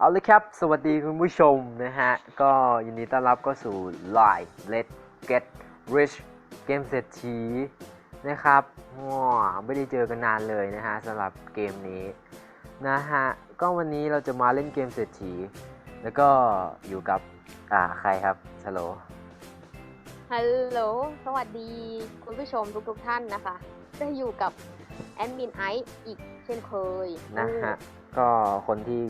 เอาเลยครับ สวัสดีคุณผู้ชมนะฮะ ก็ยินดีต้อนรับก็สู่ Live Let's Get Rich เกมเศรษฐีนะครับว้าไม่ได้เจอกันนานเลยนะฮะสำหรับเกมนี้นะฮะ ก็วันนี้เราจะมาเล่นเกมเศรษฐี แล้วก็อยู่กับ อ่า ใครครับสโลฮัลโหล สวัสดีคุณผู้ชมทุกๆท่านนะคะ จะอยู่กับแอดมินไอซ์อีกเช่นเคยนะฮะ ก็คนที่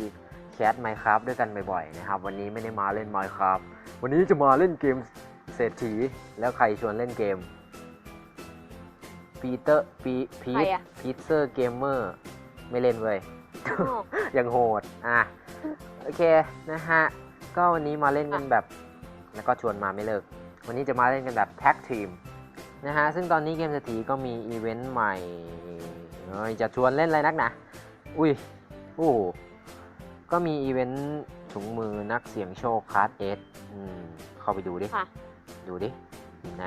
แคส Minecraft ด้วยกันบ่อยๆนะครับ วันนี้ไม่ได้มาเล่น Minecraft วันนี้จะมาเล่นเกมเศรษฐีแล้วใครชวนเล่นเกมปีเตอร์ปีพีใครทอะ พีเซอร์เกมเมอร์ไม่เล่นเว้ยอ้อยังโหด อะ โอเค นะฮะ ก็วันนี้มาเล่นกันแบบ แล้วก็ชวนมาไม่เลิก วันนี้จะมาเล่นกันแบบแท็กทีม นะฮะ ซึ่งตอนนี้เกมเศรษฐีก็มีอีเวนต์ใหม่เอ้ยจะชวนเล่นอะไรนักหนะ อุ้ย โอ้ ก็มีอีเวนต์ถุงมือนักเสี่ยงโชคคาร์ดเอสอืมเข้าไปดูดิ ค่ะ ดูดิอยู่ไหน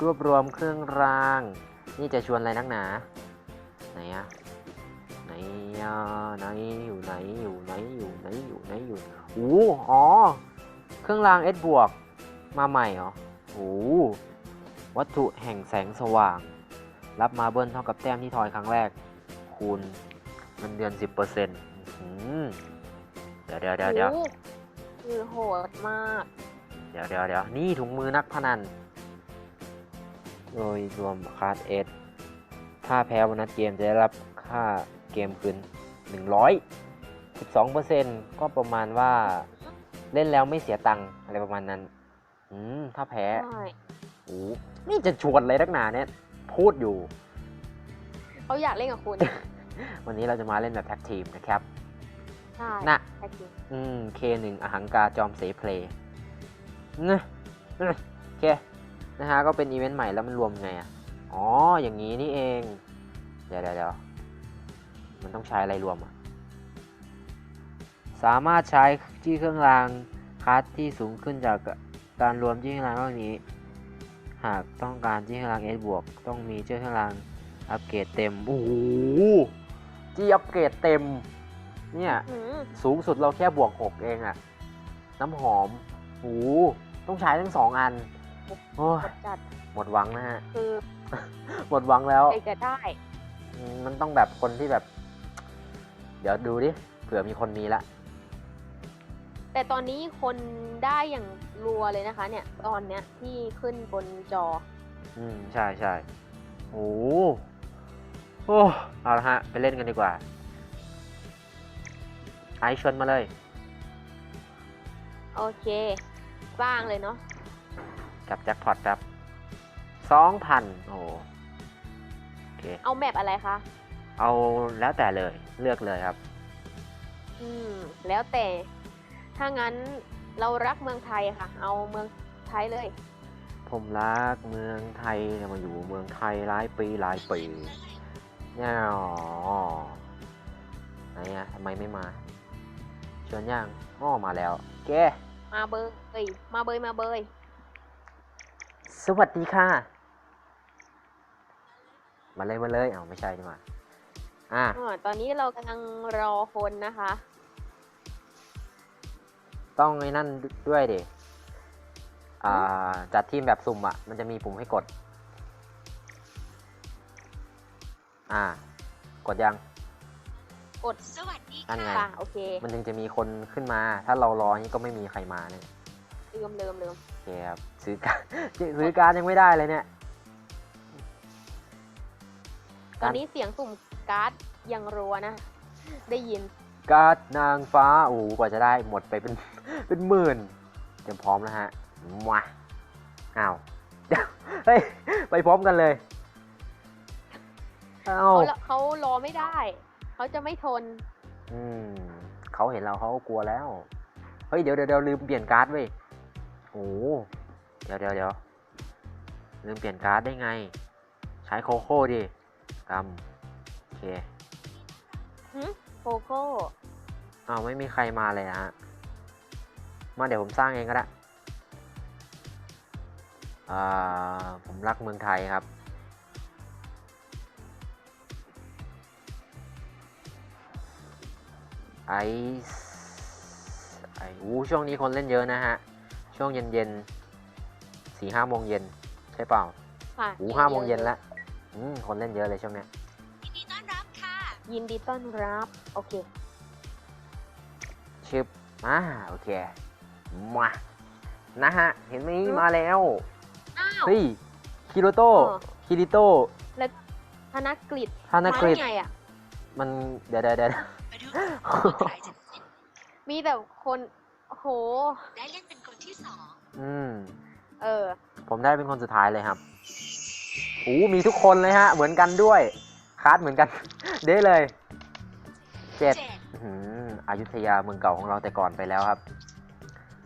รวบรวมเครื่องราง นี่จะชวนอะไรนักหนา ไหนอะไหนอะไหนอยู่ไหนอยู่ไหนอยู่ไหนอยู่ไหนอยู่โอ้อ๋อ เครื่องราง S บวก มาใหม่เหรอโอ้วัตถุแห่งแสงสว่าง รับมาเบิ้ลเท่ากับแต้มที่ทอยครั้งแรก คูณเงินเดือน 10%อืมเดี๋ยวเดี๋ยวเดี๋ยวเดี๋ยวโอ้คือโหดมาก เดี๋ยวเดี๋ยวเดี๋ยวนี่ถุงมือนักพนัน โดยรวมคาร์ดเอสถ้าแพ้วันนัดเกมจะได้รับค่าเกมคืน100 12%ก็ประมาณว่าเล่นแล้วไม่เสียตังค์อะไรประมาณนั้น อืม ถ้าแพ้ใช่โอ้นี่จะชวนอะไรนักหนาเนี่ย พูดอยู่ เขาอยากเล่นกับคุณ วันนี้เราจะมาเล่นแบบแท็กทีมนะครับ ใช่นะแท็กทีมอืม K1 อหังการจอมเสเพลย์นะนะโอเคนะฮะก็เป็นอีเวนต์ใหม่แล้วมันรวมไงอะอ๋อ อย่างนี้นี่เองเดี๋ยวเดี๋ยวเดี๋ยวมันต้องใช้อะไรรวมอะ สามารถใช้ที่เครื่องรางคัสที่สูงขึ้นจากการรวมที่เครื่องรางพวกนี้ หากต้องการที่เครื่องราง S บวกต้องมีชื่อเครื่องรางอัปเกรดเต็ม โอ้โหจีอัปเกรดเต็ม เนี่ยอืมสูงสุดเราแค่บวก6เองอะน้ำหอมโอ้โหต้องใช้ทั้งสองอันโอ้ยกดจัดหมดหวังนะฮะ คือหมดหวังแล้วใครจะได้ อืมมันต้องแบบคนที่แบบ เดี๋ยวดูดิเผื่อมีคนมีละ แต่ตอนนี้คนได้อย่างรัวเลยนะคะ เนี่ย ตอนเนี้ยที่ขึ้นบนจอ อืมใช่ใช่โอ้โหโอ้เอาละฮะ ไปเล่นกันดีกว่า ไอซ์ชวนมาเลย โอเคสร้างเลยเนาะกับแจ็คพอตครับสองพันโอ้โหโอเค เอาแมปอะไรคะ เอาแล้วแต่เลยเลือกเลยครับ อืม แล้วแต่ ถ้างั้นเรารักเมืองไทยค่ะ เอาเมืองไทยเลย ผมรักเมืองไทยแต่มาอยู่เมืองไทยหลายปีหลายปีเนี่ยอ๋อไหนอะทำไมไม่มา ชวนย่างอ้อมาแล้วแกมาเบยมาเบยมาเบยสวัสดีค่ะ มาเลยมาเลยเอาไม่ใช่ใช่ไหมอะอ่าตอนนี้เรากำลังรอคนนะคะ ต้องไอ้นั่นด้วยดิอ่าจัดทีมแบบสุ่มอะ มันจะมีปุ่มให้กด อ่า กดยัง กดสวัสดีนั่นไง ค่ะโอเคมันถึงจะมีคนขึ้นมา ถ้าเรารอนี่ก็ไม่มีใครมาเนี่ยเริ่มเริ่มเริ่มโอเคครับซื้อการซื้อการดยังไม่ได้เลยเนี่ย ตอนนี้เสียงสุ่มการ์ดยังรัวนะ ได้ยินการ์ดนางฟ้าโอ้โหกว่าจะได้หมดไปเป็น เป็นหมื่นเตรียมพร้อมแล้วฮะมาอ้าวเดี๋ยวเฮ้ยไปพร้อมกันเลยเอ้าเขาละเขารอไม่ได้ เขาจะไม่ทน อืมเขาเห็นเราเขาก็กลัวแล้ว เฮ้ยเดี๋ยวเดี๋ยวเดี๋ยวลืมเปลี่ยนการ์ดเว้ยโอ้โหเดี๋ยวเดี๋ยวเดี๋ยวลืมเปลี่ยนการ์ดได้ไง ใช้โคโค่ดิกำโอเคโคโก้อ้าวไม่มีใครมาเลยนะฮะ มาเดี๋ยวผมสร้างเองก็ได้ อ่า ผมรักเมืองไทยครับ ไอซ์ไปอู้ช่วงนี้คนเล่นเยอะนะฮะ ช่วงเย็นเย็นสี่ห้าโมงเย็นใช่เปล่าค่ะอู้ห้าโมงเย็นแล้วอืมคนเล่นเยอะเลยช่วงเนี้ยยินดีต้อนรับค่ะ ยินดีต้อนรับ โอเค ชึบมาโอเค มานะฮะ เห็นไหมมาแล้วอ้าวเฮ้ยคิโรโตเออคิริโตธนกฤษฮานากฤษมาได้ไงอะมัน เดี๋ยวเดี๋ยวเดี๋ยว มาดูว่าใครจะเล่นมีแต่คนโห ได้เล่นเป็นคนที่สองอืม เออ ผมได้เป็นคนสุดท้ายเลยครับอู้มีทุกคนเลยฮะ เหมือนกันด้วยคาร์ดเหมือนกัน เด้เลย เจ็ดเจ็ดอื้อหืออยุธยาเมืองเก่าของเราแต่ก่อนไปแล้วครับ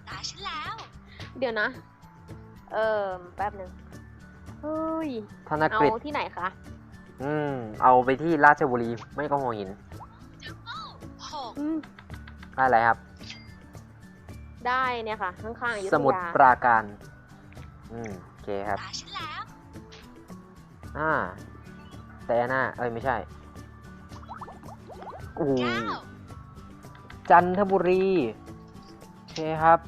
ตาฉันแล้ว เดี๋ยวนะ เออแป๊บหนึ่งเฮ้ยธนเอากฤษที่ไหนคะ อืม เอาไปที่ราชบุรีไม่ก็หัวหินหก อืมได้อะไรครับ ได้เนี่ยค่ะ ข้างๆอยุธสมุดยาปราการ อืมโอเคครับ ตาฉันแล้ว อ่าแต่หน้าเอ้ย ไม่ใช่โอ้โหเก้า จันทบุรี โอเคครับ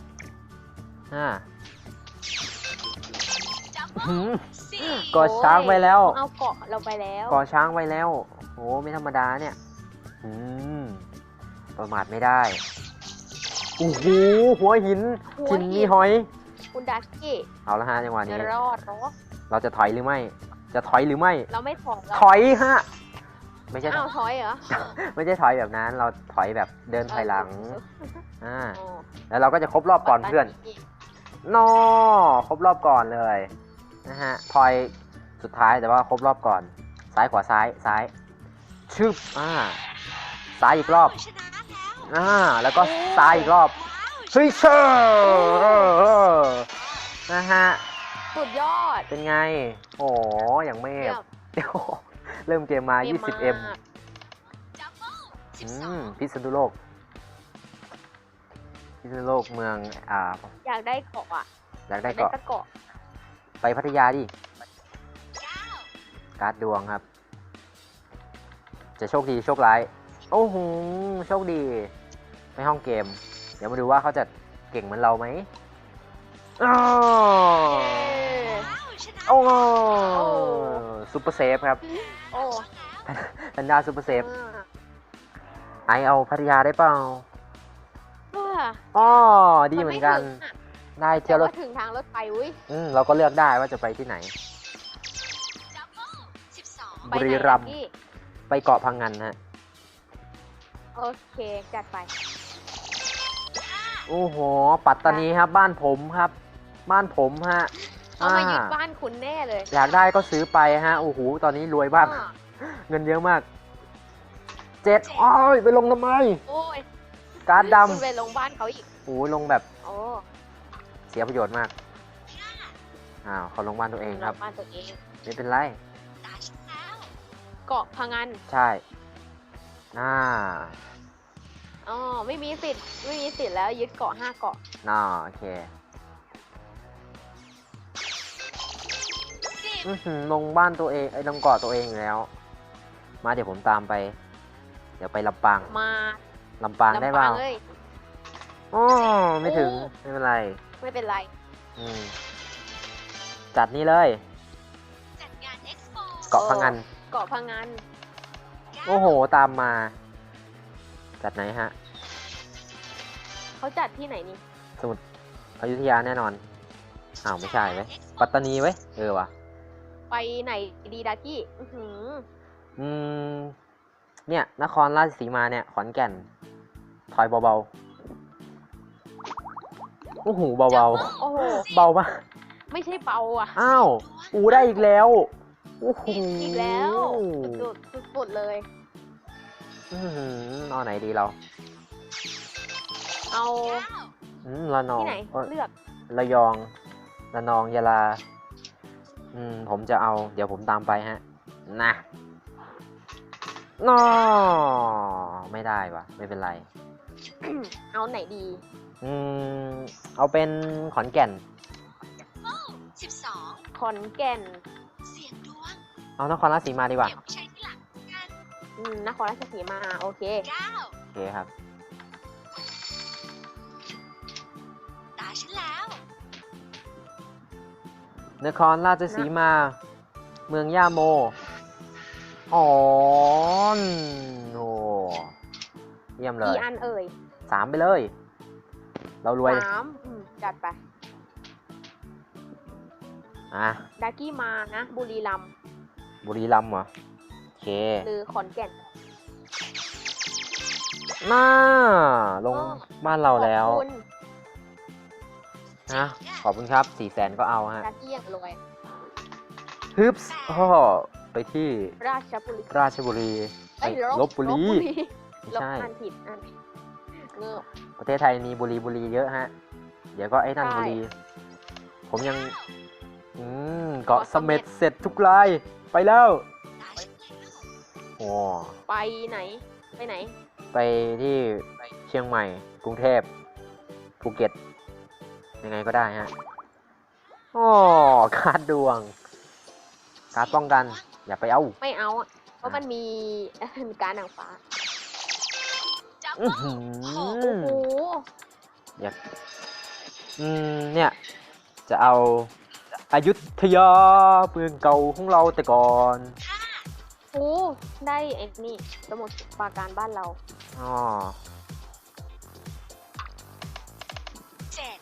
อ่า ดับเบิหืลม สี่กอช้างไปแล้ว เอาเกาะเราไปแล้ว ก่อช้างไว้แล้ว โห ไม่ธรรมดาเนี่ย อืม ประมาทไม่ได้โอ้โหหัวหินหัวหินหินมีหอย คุณดักกี้เอาละฮะจังหวะจะนี้ รอดเนาะเราจะถอยหรือไม่ จะถอยหรือไม่ เราไม่ถอยเราถอยฮะ ไม่ใช่อ้าวถอยเหรอไม่ใช่ถอยแบบนั้น เราถอยแบบเดินถอยหลัง อ่า อ๋อแล้วเราก็จะครบรอบก่อนเพื่อน นอครบรอบก่อนเลยนะฮะพลอยสุดท้ายแต่ว่าครบรอบก่อน ซ้ายขวาซ้ายซ้ายชึบอ่าซ้ายอีกรอบ ชนะแล้ว อ่าแล้วก็ซ้ายอีกรอบว้าวเฮ้ยเชอร์นะฮะ สุดยอด เป็นไง โอ้อย่างไม่เยี่ยมเดี๋ยวเริ่มเกมมาเยี่ย 20m มากดับเบิลสิบอืสอมงพิษณุโลก พิษณุโลกเมืองอ่า อยากได้เกาะอะ อยากได้อยากเกาะตะเกาะ ไปพัทยาดิเก้าการ์ดดวงครับ จะโชคดีโชคร้าย โอ้โหโชคดีในห้องเกม เดี๋ยวมาดูว่าเขาจะเก่งเหมือนเราไหมอ้าวเย้ว้าวชนะโอ้โอ้ซูเปอร์เซฟครับโอ้แพนด้าซูเปอร์เซฟอ่าไอเอาพัทยาได้เปล่าเพื่ออ๋อดีเหมือนกันถึงอะได้แต่เที่ยวรถว่าถึงทางรถไฟอุ้ยอืมเราก็เลือกได้ว่าจะไปที่ไหนดับเบิลสิบสองไปบุไหนรีอะรัมย์พี่ไปเกาะพังงันฮะ โอเคจัดไป โอ้โห ปัตตานีครับ บ้านผมครับ บ้านผมฮะเอามายึดอ่บ้านคุณแน่เลยอยากได้ก็ซื้อไปฮะ โอ้โห ตอนนี้รวยมากอ่าเงินเยอะมาก เจ็ดอ้อยไปลงทำไม โอ้ยการ์ดดคุณไปลงบ้านเขาอีกำโอ้โหลงแบบโอ้เสียประโยชน์มาก อ้าวเขาลงบ้านตัวเองครับลบ้านตัวเอง ไม่เป็นไรตาฉันแล้วเกาะพังงัน ใช่น่า อ๋อไม่มีสิทธิ์ไม่มีสิทธิ์แล้วยึดเกาะห้าเกาะน่าโอเคสิบอื้อหือลงบ้านตัวเองไอ้ยลงเกาะตัวเองอยู่แล้ว มาเดี๋ยวผมตามไป เดี๋ยวไปลำปางมาลำปางได้เปล่าลำปงเลยอ๋อไม่ถึงโอ้ ไม่เป็นไร ไม่เป็นไรอืมจัดนี่เลย จัดงานเอ็กซ์โปเกาะพังงันเกาะพังงันโอ้โห ตามมา จัดไหนฮะ เขาจัดที่ไหนนี่สมุทรอยุธยาแน่นอน อ้าวไม่ใช่เว้ยปัตตานีเว้ย เออว่ะ ไปไหนดีดากี้อื้อหืออืม เนี่ย นครราชสีมาเนี่ย ขอนแก่น ถอยเบาๆ โอ้โหเบาโอ้โหๆ เบามาก ไม่ใช่เบาอะอ้าว อูได้อีกแล้ว โอ้โหอีกแล้วสุดๆสุดๆเลย อื้อหือเอาไหนดีเรา เอาเก้าอืมระนองที่ไหน เอ้ยเลือก ระยอง ระนองยะลา อืม ผมจะเอา เดี๋ยวผมตามไปฮะ นะนอไม่ได้ว่ะไม่เป็นไร เอาไหนดี อืม เอาเป็นขอนแก่นสิบสองขอนแก่น เสียงดวงเอานครราชสีมาดีกว่าเดี๋ยวใช้ที่หลังกัน อืมนครราชสีมา โอเค เก้าโอเคครับ ตาฉันแล้ว นครราชสีมา เมืองย่าโม อ๋อโอเยี่ยมเลยกี่อันเอ่ยสามไปเลย เรารวย สามอืมจัดไป อะ ดากี้มานะ บุรีรัมบุรีรัมเหรอ เคหรือขอนแก่น น่าลงอ้อบ้านเราแล้วขอบคุณนะขอบคุณครับสี่แสนก็เอาฮะดากี้ยังรวยฮึบส์อ้อไปที่ราชบุรีราชบุรีเอ้ยเอ้ยลบบุรีลไม่ลบใช่ อ่านผิดอ่านเงือบ ประเทศไทยมีบุรีบุรีเยอะฮะ เดี๋ยวก็ไอ้นั่นใช่บุรี ผมยัง อืมเกาะเกาะเสเสม็ม็ดด เสร็จทุกราย ไปแล้วตาฉันแล้ว โอ้ไปไหน ไปไหน ไปที่เชียงใหม่ กรุงเทพภูเก็ต ยังไงก็ได้ฮะอ๋อการ์ดดวง การ์ดป้องกัน อย่าไปเอา ไม่เอาอะเพราะมันมีมีการหนังฟ้าจับอื้อเบิ้หืลอโอ้โหอยากอืมเนี่ย จะเอาอายุทยาเมืองเก่าของเราแต่ก่อน โอ้ได้ไอ้นี่สมุดปราการบ้านเรา อ๋อเจ็ด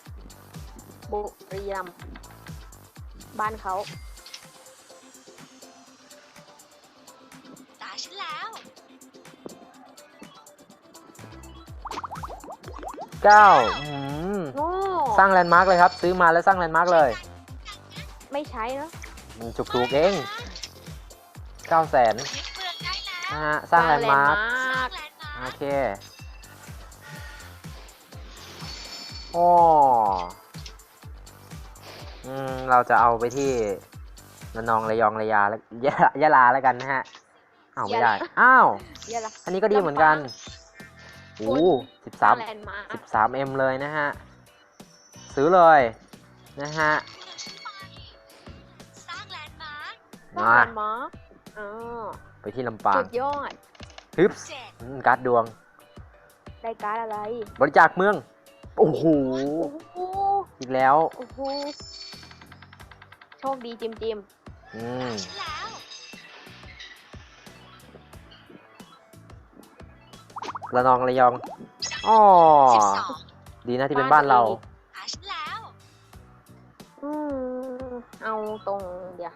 บุรีรัมย์บ้านเขา ตาฉันแล้ว เก้าอืมโง่สร้างแลนด์มาร์กเลยครับ ซื้อมาแล้วสร้างแลนด์มาร์กเลย ไม่ใช้เนอะมันถูกๆเอง เก้าแสนยึดเมืองได้แล้วนะฮะสร้างแลนด์มาร์กสร้างกแลนด์มาโอร์คเคโอ้อืมเราจะเอาไปที่ระนองระยองระยาแล้วยะยะลาแล้วกันนะฮะอ้าวไม่ได้อ้าว เยอะละ อันนี้ก็ดีเหมือนกันโอ้สิบสร้าสางมแลนด์มาร์สิคบสามเอ็มเลยนะฮะ ซื้อเลยนะฮะ สร้างแลนด์มาร์คสร้างมาแลนด์มาร์ค อ๋อไปที่ลำปางสุดยอดฮึบส์เจ็ดอืมการ์ดดวง ได้การดอะไร บริจาคเมือง โอ้โห โอ้โหอีกแล้ว โอ้โหโชคดีจิมจิมอืมฉันแล้วระนองระยองอ๋อสิบสองดีนะที่เป็นบ้านเราตาฉันแล้วอืมเอาตรงเดี๋ยว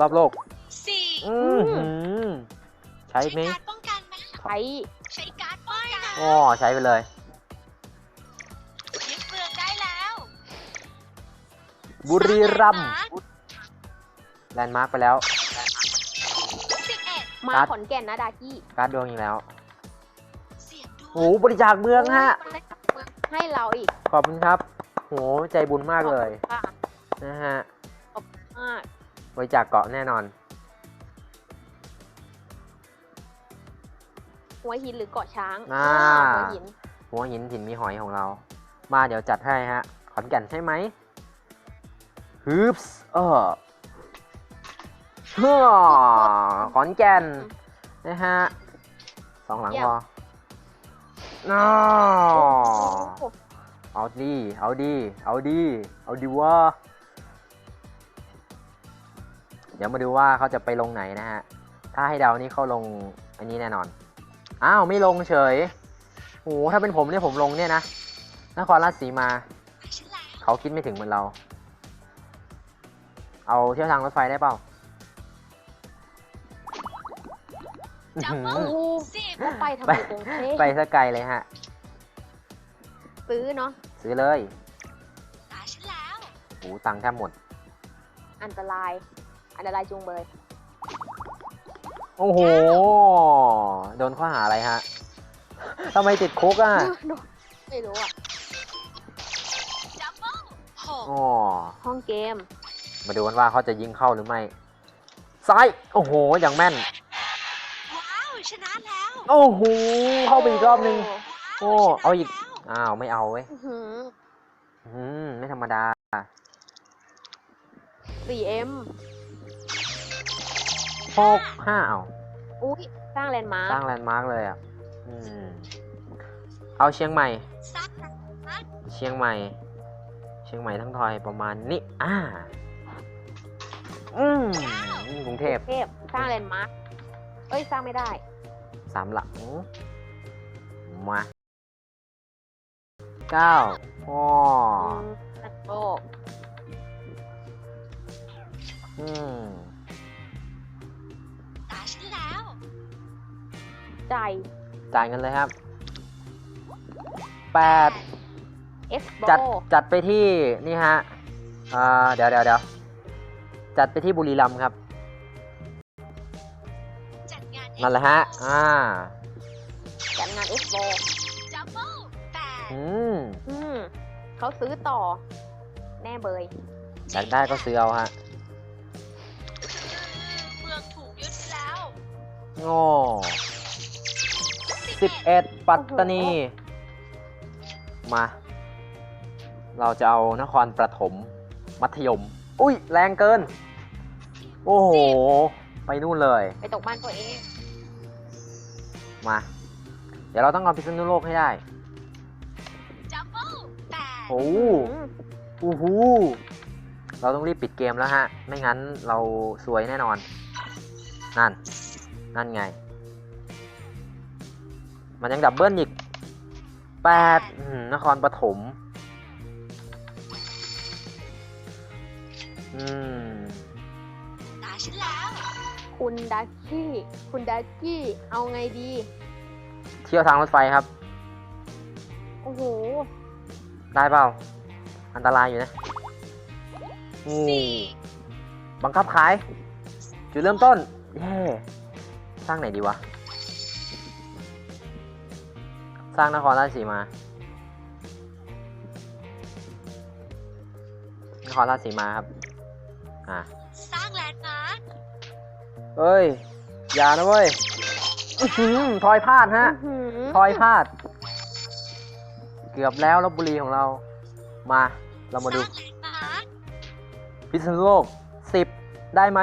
รอบโลกสี่ อืมหืมใช้ไหมการป้องกันไหมใช้ใช้การป้องกันอ๋อใช้ไปเลย ยึดเมืองได้แล้วบุรีรัมย์สร้างแลนด์มาร์คแลนด์มาร์กไปแล้ว สิบเอ็ดมาการ์ดขอนแก่นนะดากี้การ์ดดวงอีกแล้วเสียงดวโอ้งโหบริจาคเมืองฮะให้เราอีกขอบคุณครับ โห ใจบุญมากเลย ค่ะนะฮะ มากบริจาคเกาะแน่นอน หัวหินหรือเกาะช้างอ่า หัวหิน หัวหินถิ่นมีหอยของเรา มาเดี๋ยวจัดให้ฮะ ขอนแก่นใช่ไหมฮึบส์เออฮ่อขอนแก่น นะฮะ สองหลังพอน้อโอ้โหเอาดี เอาดี เอาดี เอาดีวะเดี๋ยวมาดูว่าเขาจะไปลงไหนนะฮะ ถ้าให้เดานี่เขาลงอันนี้แน่นอน อ้าวไม่ลงเฉยโอ้ถ้าเป็นผมเนี่ยผมลงเนี่ยนะ นครราชสีมาตาฉันแล้วเขาคิดไม่ถึงเหมือนเรา เอาเที่ยวทางรถไฟได้เปล่าอื้อหือโอ้โหสิบแล้วไปทำไมกรุงเทพไปสกไกลเลยฮะ ซื้อเนาะ ซื้อเลยตาฉันแล้วโอ้ตังค์แทบหมด อันตราย อันตรายจุงเบย โอ้โห โดนข้อหาอะไรฮะทำไมติดคุกอะ ไม่รู้อะดับเบิ้ลหกอ๋อ ห้องเกม มาดูกันว่าเขาจะยิงเข้าหรือไม่ ซ้าย โอ้โห อย่างแม่น ว้าว ชนะแล้ว โอ้โห เข้าไปอีกรอบนึง โอ้ว้าวเอาอีกชนะแล้วอ้าว ไม่เอาเว้ยอื้อหืออืมไม่ธรรมดา 4M หกห้าเอาอุ้ยสร้างแลนด์มาสร้าร์งคแลนด์มาร์กเลยอะอืมเอาเชียงใหม่ สร้างแลนด์มาร์คเชียงใหม่ เชียงใหม่ทั้งทอยประมาณนี้อ่า อืมนี่กรุงเทพเทพสร้างแลนด์มาร์คเอ้ยสร้างไม่ได้ สามหลังมาเก้าอ้ออืมนักโลกอืม ใจจ่ายเงินเลยครับแปดเอสโบจัดจัดไปที่นี่ฮะอ่าเดี๋ยวเดี๋ยวเดี๋ยวจัดไปที่บุรีรัมย์ครับจัดงานนั่นแหละฮะอ่าจัดงานเอสโบดับเบิลแปดอืมอืมเขาซื้อต่อ แน่เบยอยากได้ก็ซื้อเอาฮะเมืองถูกยึดไปแล้วโง่ สิบเอ็ดปัตตานี มา เราจะเอานครประถม มัธยม อุ้ยแรงเกิน โอ้โห ไปนู่นเลย ไปตกบ้านตัวเอง มา เดี๋ยวเราต้องเอาพิษณุโลกให้ได้ดับเบิลแปดโอ้โหอืมโอ้โหเราต้องรีบปิดเกมแล้วฮะ ไม่งั้นเราซวยแน่นอน นั่น นั่นไง มันยังดับเบิลอีกแปดอืมนครปฐมอืมตาฉันแล้ว คุณดักกี้ คุณดักกี้ เอาไงดี เที่ยวทางรถไฟครับ โอ้โห ได้เปล่า อันตรายอยู่นะอืมสี่บังคับขาย จุดเริ่มต้นเย่สร้างไหนดีวะ สร้างนครราชสีมา นครราชสีมาครับ อะ สร้างแลนด์มาร์คเอ้ย อย่านะเว้ยอื้อหือทอยพลาดฮะอื้อหือทอยพลาด เกือบแล้วลบบุรีของเรา มา เรามาดูสร้างแลนด์มาร์คพิษณุโลกสิบได้ไหม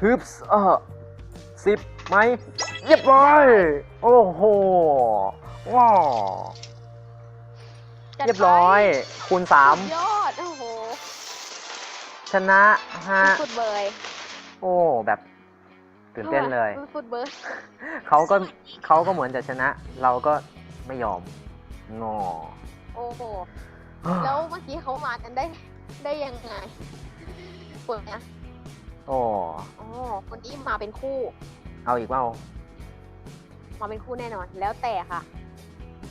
ฮึบส์เออสิบไหมเรียบร้อย โอ้โห ว้าวจัดไปเรียบร้อยคูณสามสุดยอด โอ้โหชนะฮะ ฟุตเบยโอ้ แบบตื่นเต้นเลย ฟุตเบยเขาก็เขาก็เหมือนจะชนะ เราก็ไม่ยอมงอ โอ้โห แล้วเมื่อกี้เขามากันได้ได้ยังไงเปิดนะโอ้อ๋อคนนี้มาเป็นคู่ เอาอีกเปล่ามาเป็นคู่แน่นอน แล้วแต่ค่ะ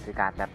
คือการแบบ